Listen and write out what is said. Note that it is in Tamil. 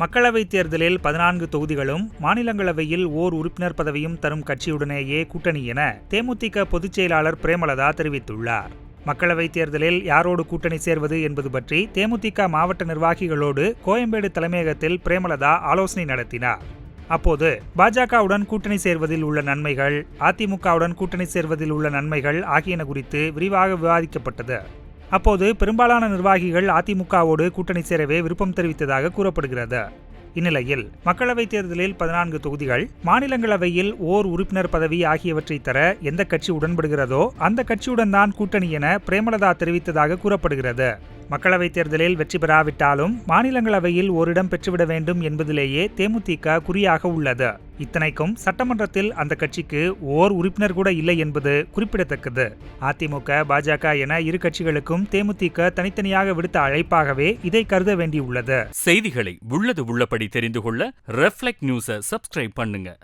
மக்களவைத் தேர்தலில் பதினான்கு தொகுதிகளும் மாநிலங்களவையில் ஓர் உறுப்பினர் பதவியும் தரும் கட்சியுடனேயே கூட்டணி என தேமுதிக பொதுச் செயலாளர் பிரேமலதா தெரிவித்துள்ளார். மக்களவைத் தேர்தலில் யாரோடு கூட்டணி சேர்வது என்பது பற்றி தேமுதிக மாவட்ட நிர்வாகிகளோடு கோயம்பேடு தலைமையகத்தில் பிரேமலதா ஆலோசனை நடத்தினார். அப்போது பாஜகவுடன் கூட்டணி சேர்வதில் உள்ள நன்மைகள் அதிமுகவுடன் கூட்டணி சேர்வதில் உள்ள நன்மைகள் ஆகியன குறித்து விரிவாக விவாதிக்கப்பட்டது. அப்போது பெரும்பாலான நிர்வாகிகள் அதிமுகவோடு கூட்டணி சேரவே விருப்பம் தெரிவித்ததாக கூறப்படுகிறது. இந்நிலையில் மக்களவைத் தேர்தலில் பதினான்கு தொகுதிகள் மாநிலங்களவையில் ஓர் உறுப்பினர் பதவி ஆகியவற்றை தர எந்த கட்சி உடன்படுகிறதோ அந்த கட்சியுடன் தான் கூட்டணி என பிரேமலதா தெரிவித்ததாக கூறப்படுகிறது. மக்களவைத் தேர்தலில் வெற்றி பெறாவிட்டாலும் மாநிலங்களவையில் ஓரிடம் பெற்றுவிட வேண்டும் என்பதிலேயே தேமுதிக குறியாக உள்ளது. இத்தனைக்கும் சட்டமன்றத்தில் அந்த கட்சிக்கு ஓர் உறுப்பினர் கூட இல்லை என்பது குறிப்பிடத்தக்கது. அதிமுக பாஜக என இரு கட்சிகளுக்கும் தேமுதிக தனித்தனியாக விடுத்த அழைப்பாகவே இதை கருத வேண்டியுள்ளது. செய்திகளை உள்ளது உள்ளபடி தெரிந்து கொள்ள ரெஃப்ளெக்ட் நியூஸை சப்ஸ்கிரைப் பண்ணுங்க.